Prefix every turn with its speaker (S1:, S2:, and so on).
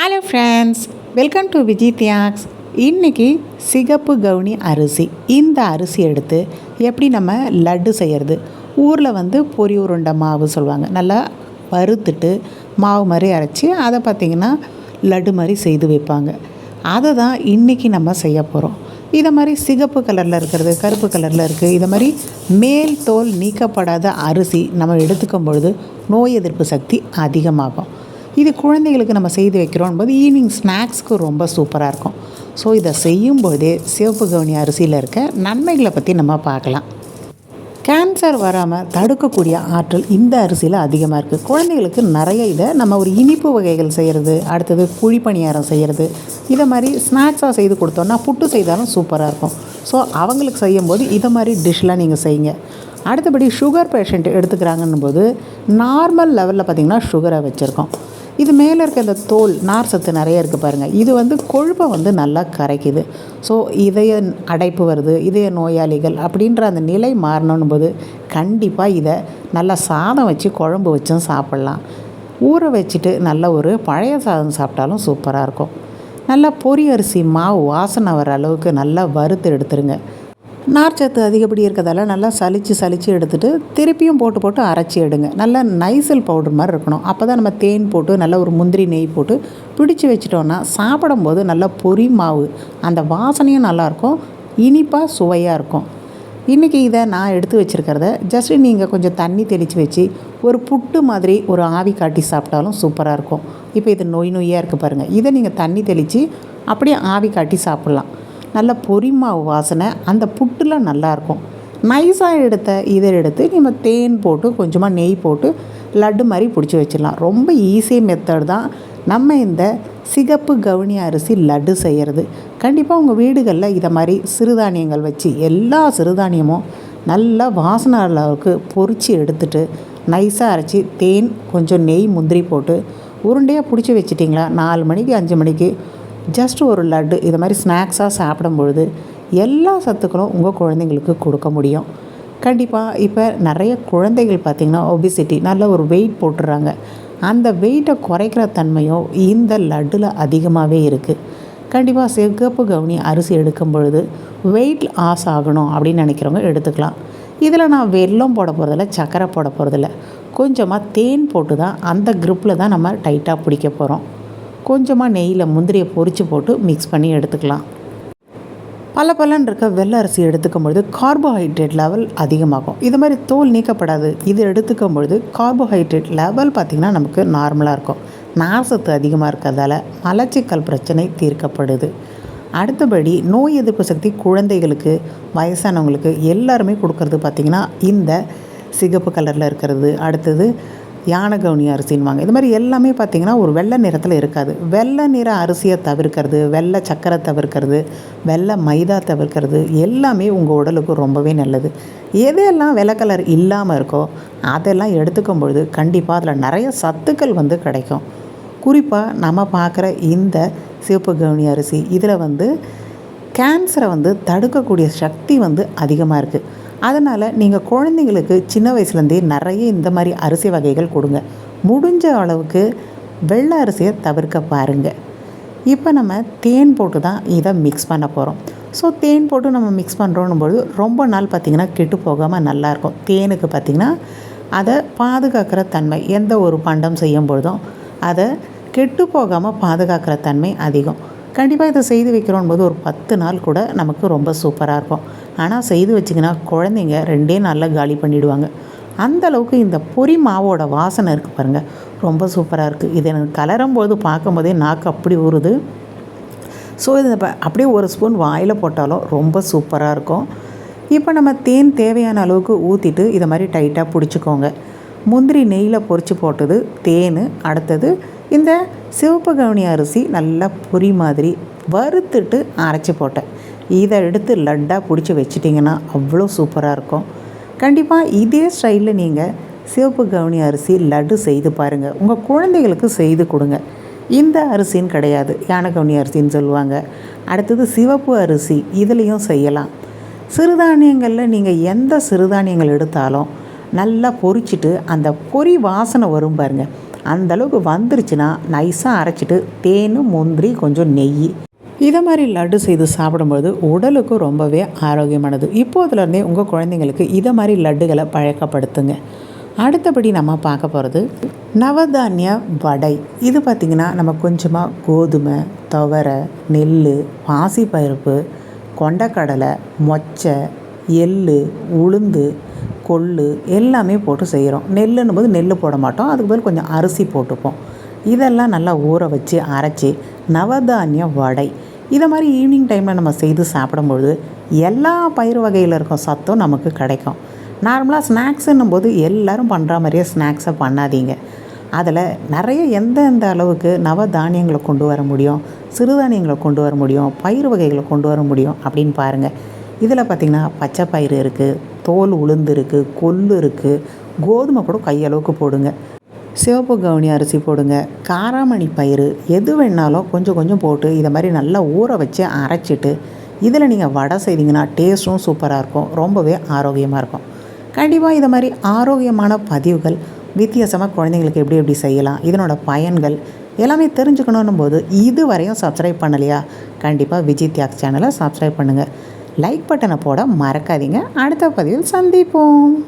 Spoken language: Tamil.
S1: Hello friends welcome to Vijay Thiyags இன்றைக்கி சிகப்பு கவுனி அரிசி. இந்த அரிசி எடுத்து எப்படி நம்ம லட்டு செய்கிறது ஊரில் வந்து பொரி உருண்டை மாவு சொல்லுவாங்க. நல்லா வறுத்துட்டு மாவு மாதிரி அரைச்சி அதை பார்த்திங்கன்னா லட்டு மாதிரி செய்து வைப்பாங்க. அதை தான் இன்றைக்கி நம்ம செய்ய போகிறோம் இதை மாதிரி சிகப்பு கலரில் இருக்கிறது கருப்பு கலரில் இருக்குது இதை மாதிரி மேல் தோல் நீக்கப்படாத அரிசி நம்ம எடுத்துக்கும் பொழுது நோய் எதிர்ப்பு சக்தி அதிகமாகும். இது குழந்தைகளுக்கு நம்ம செய்து வைக்கிறோம் போது ஈவினிங் ஸ்நாக்ஸ்க்கு ரொம்ப சூப்பராக இருக்கும். ஸோ இதை செய்யும்போதே சிவப்பு கவுனி அரிசியில் இருக்க நன்மைகளை பற்றி நம்ம பார்க்கலாம். கேன்சர் வராமல் தடுக்கக்கூடிய ஆற்றல் இந்த அரிசியில் அதிகமாக இருக்குது குழந்தைகளுக்கு நிறைய இதை நம்ம ஒரு இனிப்பு வகைகள் செய்கிறது அடுத்தது குழிப்பணியாரம் செய்கிறது இதை மாதிரி ஸ்நாக்ஸாக செய்து கொடுத்தோன்னா புட்டு செய்தாலும் சூப்பராக இருக்கும். ஸோ அவங்களுக்கு செய்யும்போது இதை மாதிரி டிஷ்லாம் நீங்கள் செய்யுங்க. அடுத்தபடி சுகர் பேஷண்ட் எடுத்துக்கிறாங்கன்னும் போது நார்மல் லெவலில் பார்த்திங்கன்னா சுகரை வச்சுருக்கோம். இது மேலே இருக்க இந்த தோல் நார் சத்து நிறைய இருக்குது பாருங்கள் இது வந்து கொழுப்பை வந்து நல்லா கரைக்குது. ஸோ இதய அடைப்பு வருது இதய நோயாளிகள் அப்படின்ற அந்த நிலை மாறணும் போது கண்டிப்பாக இதை நல்லா சாதம் வச்சு குழம்பு வச்சும் சாப்பிட்லாம். ஊற வச்சுட்டு நல்ல ஒரு பழைய சாதம் சாப்பிட்டாலும் சூப்பராக இருக்கும். நல்லா பொரி அரிசி மாவு வாசனை வர அளவுக்கு நல்லா வறுத்து எடுத்துருங்க. நார்ச்சத்து அதிகப்படி இருக்கிறதால நல்லா சளிச்சு சளிச்சு எடுத்துகிட்டு திருப்பியும் போட்டு போட்டு அரைச்சி எடுங்க. நல்லா நைசல் பவுடர் மாதிரி இருக்கணும். அப்போ தான் நம்ம தேன் போட்டு நல்லா ஒரு முந்திரி நெய் போட்டு பிடிச்சி வச்சிட்டோன்னா சாப்பிடும்போது நல்லா பொரி மாவு அந்த வாசனையும் நல்லாயிருக்கும் இனிப்பாக சுவையாக இருக்கும். இன்றைக்கி இதை நான் எடுத்து வச்சுருக்கிறத ஜஸ்ட் நீங்கள் கொஞ்சம் தண்ணி தெளித்து வச்சு ஒரு புட்டு மாதிரி ஒரு ஆவி காட்டி சாப்பிட்டாலும் சூப்பராக இருக்கும். இப்போ இது நொய் நொய்யாக இருக்குது பாருங்கள் இதை நீங்கள் தண்ணி தெளித்து அப்படியே ஆவி காட்டி சாப்பிட்லாம். நல்ல பொரிமாவு வாசனை அந்த புட்டுலாம் நல்லாயிருக்கும். நைஸாக எடுத்த இதை எடுத்து நம்ம தேன் போட்டு கொஞ்சமாக நெய் போட்டு லட்டு மாதிரி பிடிச்சி வச்சிடலாம். ரொம்ப ஈஸி மெத்தட் தான். நம்ம இந்த சிகப்பு கவுனி அரிசி லட்டு செய்கிறது கண்டிப்பாக உங்கள் வீடுகளில் இதை மாதிரி சிறுதானியங்கள் வச்சு எல்லா சிறுதானியமும் நல்லா வாசனை அளவுக்கு பொறிச்சு எடுத்துட்டு நைஸாக அரைச்சி தேன் கொஞ்சம் நெய் முந்திரி போட்டு உருண்டையாக பிடிச்சி வச்சிட்டிங்களா? நாலு மணிக்கு அஞ்சு மணிக்கு ஜஸ்ட் ஒரு லட்டு இது மாதிரி ஸ்நாக்ஸாக சாப்பிடும் பொழுது எல்லா சத்துக்களும் உங்கள் குழந்தைங்களுக்கு கொடுக்க முடியும். கண்டிப்பாக இப்போ நிறைய குழந்தைகள் பார்த்திங்கன்னா ஒபிசிட்டி நல்ல ஒரு வெயிட் போட்டுடுறாங்க அந்த வெயிட்டை குறைக்கிற தன்மையும் இந்த லட்டில் அதிகமாகவே இருக்குது கண்டிப்பாக சிகப்பு கவுனி அரிசி எடுக்கும் பொழுது வெயிட் லாஸ் ஆகணும் அப்படின்னு நினைக்கிறவங்க எடுத்துக்கலாம். இதில் நான் வெல்லம் போட போகிறதில்ல சர்க்கரை போட போகிறதில்ல கொஞ்சமாக தேன் போட்டு தான் அந்த க்ரிப்பில் தான் நம்ம டைட்டாக பிடிக்க போகிறோம் கொஞ்சமாக நெய்யில் முந்திரியை பொறிச்சு போட்டு மிக்ஸ் பண்ணி எடுத்துக்கலாம். பல பலன் இருக்க வெள்ளை அரிசி எடுத்துக்கும் பொழுது கார்போஹைட்ரேட் லெவல் அதிகமாகும். இது மாதிரி தோல் நீக்கப்படாது. இது எடுத்துக்கும் பொழுது கார்போஹைட்ரேட் லெவல் பார்த்திங்கன்னா நமக்கு நார்மலாக இருக்கும். நார்சத்து அதிகமாக இருக்கிறதால மலச்சிக்கல் பிரச்சனை தீர்க்கப்படுது. அடுத்தபடி நோய் எதிர்ப்பு சக்தி குழந்தைகளுக்கு வயசானவங்களுக்கு எல்லாருமே கொடுக்கறது பார்த்திங்கன்னா இந்த சிகப்பு கலரில் இருக்கிறது. அடுத்தது யானை கவுனி அரிசின்வாங்க இது மாதிரி எல்லாமே பார்த்திங்கன்னா ஒரு வெள்ளை நிறத்தில் இருக்காது. வெள்ளை நிற அரிசியை தவிர்க்கிறது வெள்ளை சக்கரை தவிர்க்கிறது வெள்ளை மைதா தவிர்க்கிறது எல்லாமே உங்கள் உடலுக்கு ரொம்பவே நல்லது. எதையெல்லாம் வெள்ளை கலர் இல்லாமல் இருக்கோ அதெல்லாம் எடுத்துக்கும் பொழுது கண்டிப்பாக அதில் நிறைய சத்துக்கள் வந்து கிடைக்கும். குறிப்பாக நம்ம பார்க்குற இந்த சிவப்பு கவுனி அரிசி இதில் வந்து கேன்சரை வந்து தடுக்கக்கூடிய சக்தி வந்து அதிகமாக இருக்குது அதனால் நீங்கள் குழந்தைங்களுக்கு சின்ன வயசுலேருந்தே நிறைய இந்த மாதிரி அரிசி வகைகள் கொடுங்க. முடிஞ்ச அளவுக்கு வெள்ளை அரிசியை தவிர்க்க பாருங்கள் இப்போ நம்ம தேன் போட்டு தான் இதை மிக்ஸ் பண்ண போகிறோம் ஸோ தேன் போட்டு நம்ம மிக்ஸ் பண்ணுறோன்னும் பொழுது ரொம்ப நாள் பார்த்திங்கன்னா கெட்டு போகாமல் நல்லாயிருக்கும் தேனுக்கு பார்த்திங்கன்னா அதை பாதுகாக்கிற தன்மை எந்த ஒரு பண்டம் செய்யும் பொழுதும் அதை கெட்டு போகாமல் பாதுகாக்கிற தன்மை அதிகம். கண்டிப்பாக இதை செய்து வைக்கிறோம் போது ஒரு பத்து நாள் கூட நமக்கு ரொம்ப சூப்பராக இருக்கும். ஆனால் செய்து வச்சிங்கன்னா குழந்தைங்க ரெண்டே நாளில் காலி பண்ணிவிடுவாங்க அந்த அளவுக்கு இந்த பொரி மாவோட வாசனை இருக்குது பாருங்கள் ரொம்ப சூப்பராக இருக்குது இது எனக்கு கலரும் போது பார்க்கும்போதே நாக்கு அப்படி ஊறுது. ஸோ இது இப்போ அப்படியே ஒரு ஸ்பூன் வாயில் போட்டாலும் ரொம்ப சூப்பராக இருக்கும். இப்போ நம்ம தேன் தேவையான அளவுக்கு ஊற்றிட்டு இதை மாதிரி டைட்டாக பிடிச்சிக்கோங்க. முந்திரி நெய்யில் பொரித்து போட்டது தேன் அடுத்தது இந்த சிவப்பு கவுனி அரிசி நல்லா பொரி மாதிரி வறுத்துட்டு அரைச்சி போட்டேன். இதை எடுத்து லட்டாக பிடிச்சி வச்சிட்டிங்கன்னா அவ்வளோ சூப்பராக இருக்கும். கண்டிப்பாக இதே ஸ்டைலில் நீங்கள் சிவப்பு கவுனி அரிசி லட்டு செய்து பாருங்கள் உங்கள் குழந்தைகளுக்கு செய்து கொடுங்க. இந்த அரிசின்னு கிடையாது. யானை கவுனி அரிசின்னு சொல்லுவாங்க. அடுத்தது சிவப்பு அரிசி இதுலேயும் செய்யலாம். சிறுதானியங்களில் நீங்கள் எந்த சிறுதானியங்கள் எடுத்தாலும் நல்லா பொரிச்சிட்டு அந்த பொரி வாசனை வரும் பாருங்கள் அந்தளவுக்கு வந்துருச்சுன்னா நைஸாக அரைச்சிட்டு தேன் முந்திரி கொஞ்சம் நெய். இதை மாதிரி லட்டு செய்து சாப்பிடும்போது உடலுக்கும் ரொம்பவே ஆரோக்கியமானது. இப்போதுலேருந்தே உங்கள் குழந்தைங்களுக்கு இதை மாதிரி லட்டுகளை பழக்கப்படுத்துங்க. அடுத்தபடி நம்ம பார்க்க போகிறது நவதானிய வடை. இது பார்த்திங்கன்னா நம்ம கொஞ்சமாக கோதுமை துவரை நெல் பாசிப்பருப்பு கொண்டக்கடலை மொச்சை எள் உளுந்து கொள்ளு எல்லாமே போட்டு செய்கிறோம். நெல்லுன்னு போது நெல் போட மாட்டோம். அதுக்கு பதில் கொஞ்சம் அரிசி போட்டுப்போம். இதெல்லாம் நல்லா ஊற வச்சு அரைச்சி நவதானிய வடை. இதை மாதிரி ஈவினிங் டைமில் நம்ம செய்து சாப்பிடும்பொழுது எல்லா பயிர் வகையில் இருக்க சத்தும் நமக்கு கிடைக்கும். நார்மலாக ஸ்நாக்ஸுன்னும் போது எல்லோரும் பண்ணுற மாதிரியே ஸ்நாக்ஸை பண்ணாதீங்க. அதில் நிறைய எந்தெந்த அளவுக்கு நவதானியங்களை கொண்டு வர முடியும் சிறுதானியங்களை கொண்டு வர முடியும் பயிர் வகைகளை கொண்டு வர முடியும் அப்படின்னு பாருங்கள் இதில் பார்த்திங்கன்னா பச்சை பயிறு இருக்குது தோல் உளுந்து இருக்குது கொள்ளு இருக்குது கோதுமை கூட கையளவுக்கு போடுங்க. சிவப்பு கவுனி அரிசி போடுங்க. காராமணி பயிறு எது வேணாலும் கொஞ்சம் கொஞ்சம் போட்டு இதை மாதிரி நல்லா ஊற வச்சு அரைச்சிட்டு இதில் நீங்கள் வடை செய்தீங்கன்னா டேஸ்ட்டும் சூப்பராக இருக்கும். ரொம்பவே ஆரோக்கியமாக இருக்கும். கண்டிப்பாக இதை மாதிரி ஆரோக்கியமான பதிவுகள் வித்தியாசமாக குழந்தைங்களுக்கு எப்படி எப்படி செய்யலாம் இதனோட பயன்கள் எல்லாமே தெரிஞ்சுக்கணும் போது இது வரையும் சப்ஸ்கிரைப் பண்ணலையா? கண்டிப்பாக விஜய் தியாக் சேனலை சப்ஸ்கிரைப் பண்ணுங்கள் லைக் பட்டனை போட மறக்காதீங்க. அடுத்த பதிவில் சந்திப்போம்.